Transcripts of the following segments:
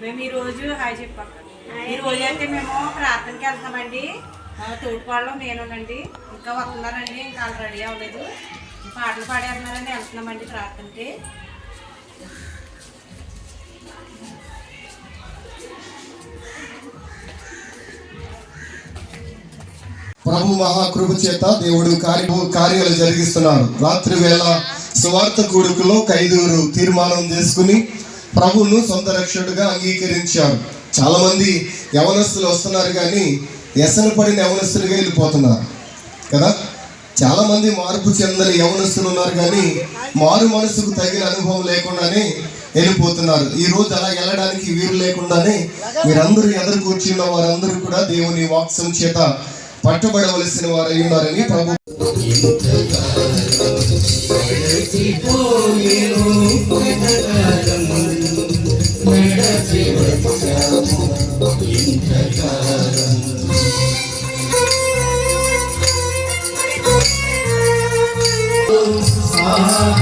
మేము ఈ రోజు హాయ్ చెప్పాం. ఈ రోజు అయితే మేము ప్రార్థనకి వెళ్తామండి తోటిపాళ్ళు నేనునండి. ఇంకా వస్తున్నారండి ఇంకా వాళ్ళు రెడీ అవ్వలేదు. పాటలు పాడేస్తున్నారండి వెళ్తున్నామండి ప్రార్థనకి. ప్రభు మహాకృప చేత దేవుడు కార్య కార్యాలు జరిగిస్తున్నాడు. రాత్రి వేళ సువార్త కూడుకులో ఖైదూరు తీర్మానం చేసుకుని ప్రభువును సొంత రక్షకుడుగా అంగీకరించారు. చాలామంది యవనస్తులు వస్తున్నారు కానీ వ్యసన పడిన యవనస్తులుగా వెళ్ళిపోతున్నారు. కదా? చాలామంది మార్పు చెందని యవనస్తులు ఉన్నారు కానీ మారు మనసుకు తగిన అనుభవం లేకుండానే వెళ్ళిపోతున్నారు. ఈ రోజు అలా వెళ్ళడానికి వీలు లేకుండానే మీరందరూ ఎదురు కూర్చున్న వారందరూ కూడా దేవుని వాక్సం చేత పట్టుబడవలసిన వారై ఉన్నారని ప్రభు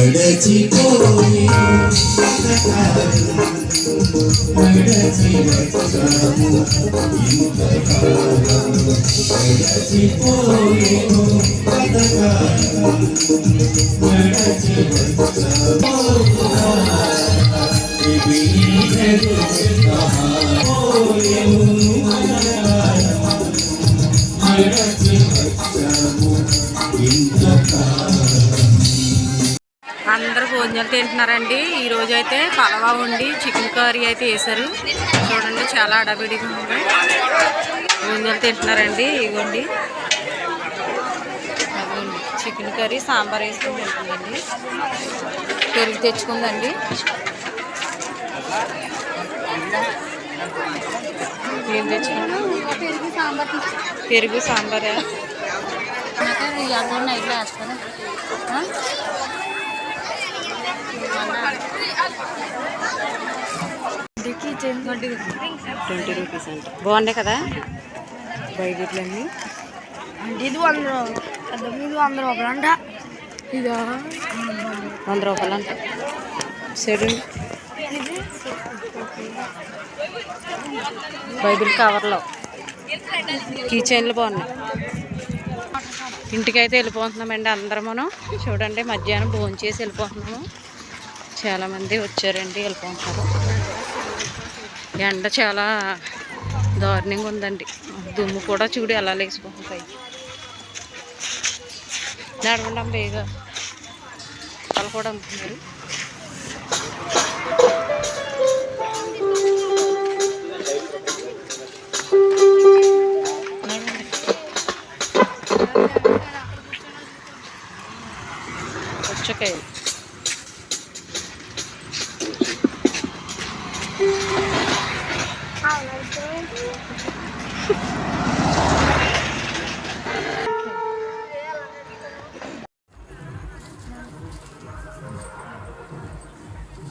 గడచిపోయి గడచి వచ్చాము ఇంతకాలము గడచిపోయేను కథకాలము గడచి వచ్చాము ఇవి పోయేను కథకాలము గడచి వచ్చాము ఇంతకాలము అందరూ భోజనాలు తింటున్నారండి. ఈ రోజు అయితే పలవా ఉండి చికెన్ కర్రీ అయితే వేశారు. చూడండి చాలా అడబిడిగా ఉంది. భోజనాలు తింటున్నారండి. ఇవ్వండి అదిగోండి చికెన్ కర్రీ సాంబార్ వేసుకుని తింటుందండి పెరుగు తెచ్చుకుందండి. ఏం తెచ్చుకున్నా పెరుగు సాంబార్? పెరుగు సాంబారా? అక్కడ వేస్తారా? ట్వంటీ రూపీస్ అంట బాగుండే కదా? బయట ఇట్లన్నీ ఇది వంద మీద వంద రూపాయలు అంట. ఇదా. వంద రూపాయలు అంట. సెడు బైబిల్ కవర్లో. కీ చైన్లు బాగున్నాయి. ఇంటికైతే వెళ్ళిపోతున్నామండి అందరం మనం చూడండి మధ్యాహ్నం భోజనం చేసి వెళ్ళిపోతున్నాము. చాలామంది వచ్చారండి వెళ్ళిపోతున్నారు ఎండ చాలా దారుణంగా ఉందండి. దుమ్ము కూడా చూడు ఎలా లేచిపోతుంది నడవండి అమ్మ బేగా. వాళ్ళు కూడా అమ్ముతున్నారు నడవండి.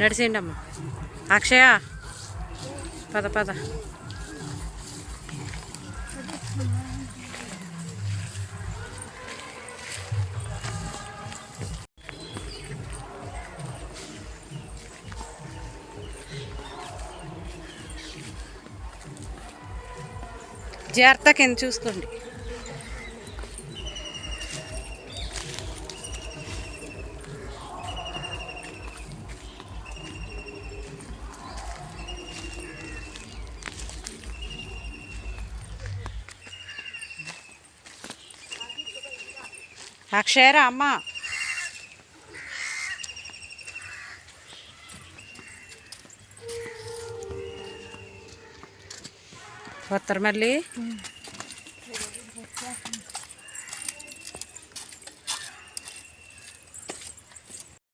నడిచేయండి అమ్మ అక్షయ పద పద. జాగ్రత్త కింద చూసుకోండి. అక్షయరా అమ్మ కొత్తమల్లి